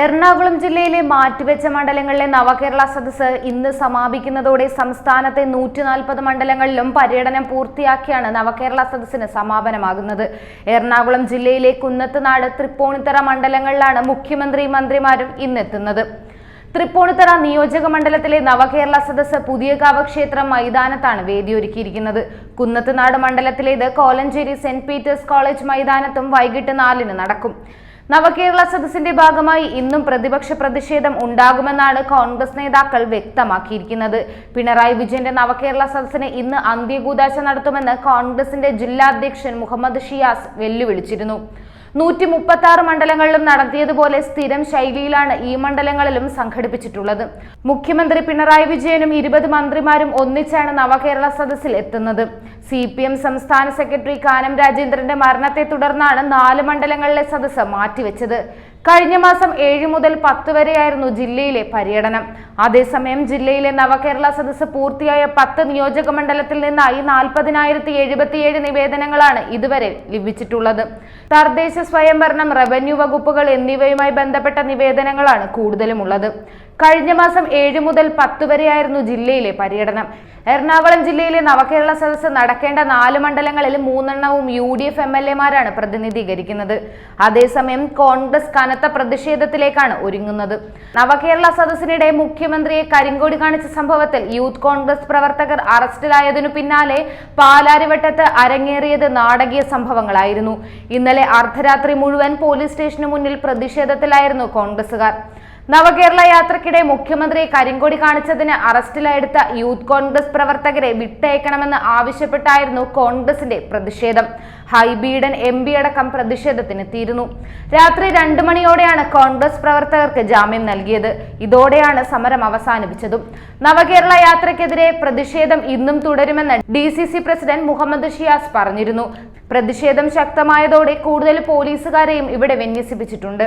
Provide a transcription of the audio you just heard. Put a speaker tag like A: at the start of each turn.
A: എറണാകുളം ജില്ലയിലെ മാറ്റിവെച്ച മണ്ഡലങ്ങളിലെ നവകേരള സദസ്സ് ഇന്ന് സമാപിക്കുന്നതോടെ സംസ്ഥാനത്തെ നൂറ്റി നാൽപ്പത് മണ്ഡലങ്ങളിലും പര്യടനം പൂർത്തിയാക്കിയാണ് നവകേരള സദസ്സിന് സമാപനമാകുന്നത്. എറണാകുളം ജില്ലയിലെ കുന്നത്തുനാട് തൃപ്പൂണിത്തറ മണ്ഡലങ്ങളിലാണ് മുഖ്യമന്ത്രി മന്ത്രിമാരും ഇന്നെത്തുന്നത്. തൃപ്പൂണിത്തറ നിയോജക മണ്ഡലത്തിലെ നവകേരള സദസ്സ് പുതിയകാവ് ക്ഷേത്രം മൈതാനത്താണ് വേദിയൊരുക്കിയിരിക്കുന്നത്. കുന്നത്തുനാട് മണ്ഡലത്തിലേത് കോലഞ്ചേരി സെന്റ് പീറ്റേഴ്സ് കോളേജ് മൈതാനത്തും വൈകിട്ട് നാലിന് നടക്കും. നവകേരള സദസ്സിന്റെ ഭാഗമായി ഇന്നും പ്രതിപക്ഷ പ്രതിഷേധം ഉണ്ടാകുമെന്നാണ് കോൺഗ്രസ് നേതാക്കൾ വ്യക്തമാക്കിയിരിക്കുന്നത്. പിണറായി വിജയന്റെ നവകേരള സദസ്സിന് ഇന്ന് അന്ത്യകൂദാശ നടത്തുമെന്ന് കോൺഗ്രസിന്റെ ജില്ലാ അധ്യക്ഷൻ മുഹമ്മദ് ഷിയാസ് വെല്ലുവിളിച്ചിരുന്നു. നൂറ്റി മുപ്പത്തി ആറ് മണ്ഡലങ്ങളിലും നടത്തിയതുപോലെ സ്ഥിരം ശൈലിയിലാണ് ഈ മണ്ഡലങ്ങളിലും സംഘടിപ്പിച്ചിട്ടുള്ളത്. മുഖ്യമന്ത്രി പിണറായി വിജയനും ഇരുപത് മന്ത്രിമാരും ഒന്നിച്ചാണ് നവകേരള സദസ്സിൽ എത്തുന്നത്. സി പി എം സംസ്ഥാന സെക്രട്ടറി കാനം രാജേന്ദ്രന്റെ മരണത്തെ തുടർന്നാണ് നാല് മണ്ഡലങ്ങളിലെ സദസ്സ് മാറ്റിവെച്ചത്. കഴിഞ്ഞ മാസം ഏഴ് മുതൽ പത്ത് വരെയായിരുന്നു ജില്ലയിലെ പര്യടനം. അതേസമയം ജില്ലയിലെ നവകേരള സദസ്സ് പൂർത്തിയായ പത്ത് നിയോജക മണ്ഡലത്തിൽ നിന്നായി നാൽപ്പതിനായിരത്തി എഴുപത്തിയേഴ് നിവേദനങ്ങളാണ് ഇതുവരെ ലഭിച്ചിട്ടുള്ളത്. തദ്ദേശ സ്വയംഭരണം റവന്യൂ വകുപ്പുകൾ എന്നിവയുമായി ബന്ധപ്പെട്ട നിവേദനങ്ങളാണ് കൂടുതലുമുള്ളത്. കഴിഞ്ഞ മാസം ഏഴ് മുതൽ പത്ത് വരെയായിരുന്നു ജില്ലയിലെ പര്യടനം. എറണാകുളം ജില്ലയിലെ നവകേരള സദസ്സ് നടക്കേണ്ട നാല് മണ്ഡലങ്ങളിൽ മൂന്നെണ്ണവും U D F M L എമാരാണ് പ്രതിനിധീകരിക്കുന്നത്. അതേസമയം കോൺഗ്രസ് കനത്ത പ്രതിഷേധത്തിലേക്കാണ് ഒരുങ്ങുന്നത്. നവകേരള സദസ്സിനിടെ മുഖ്യമന്ത്രിയെ കരിങ്കോടി കാണിച്ച സംഭവത്തിൽ യൂത്ത് കോൺഗ്രസ് പ്രവർത്തകർ അറസ്റ്റിലായതിനു പിന്നാലെ പാലാരിവട്ടത്ത് അരങ്ങേറിയത് നാടകീയ സംഭവങ്ങളായിരുന്നു. ഇന്നലെ അർദ്ധരാത്രി മുഴുവൻ പോലീസ് സ്റ്റേഷന് മുന്നിൽ പ്രതിഷേധത്തിലായിരുന്നു കോൺഗ്രസുകാർ നവകേരള യാത്രക്കിടെ മുഖ്യമന്ത്രിയെ കരിങ്കൊടി കാണിച്ചതിന് അറസ്റ്റിലെടുത്ത യൂത്ത് കോൺഗ്രസ് പ്രവർത്തകരെ വിട്ടയക്കണമെന്ന് ആവശ്യപ്പെട്ടായിരുന്നു കോൺഗ്രസിന്റെ പ്രതിഷേധം. ഹൈബീഡൻ എം പി അടക്കം പ്രതിഷേധത്തിനെത്തിയിരുന്നു രാത്രി രണ്ടു മണിയോടെയാണ് കോൺഗ്രസ് പ്രവർത്തകർക്ക് ജാമ്യം നൽകിയത്. ഇതോടെയാണ് സമരം അവസാനിപ്പിച്ചതും. നവകേരള യാത്രക്കെതിരെ പ്രതിഷേധം ഇന്നും തുടരുമെന്ന് ഡി പ്രസിഡന്റ് മുഹമ്മദ് ഷിയാസ് പറഞ്ഞിരുന്നു. പ്രതിഷേധം ശക്തമായതോടെ കൂടുതൽ പോലീസുകാരെയും ഇവിടെ വിന്യസിപ്പിച്ചിട്ടുണ്ട്.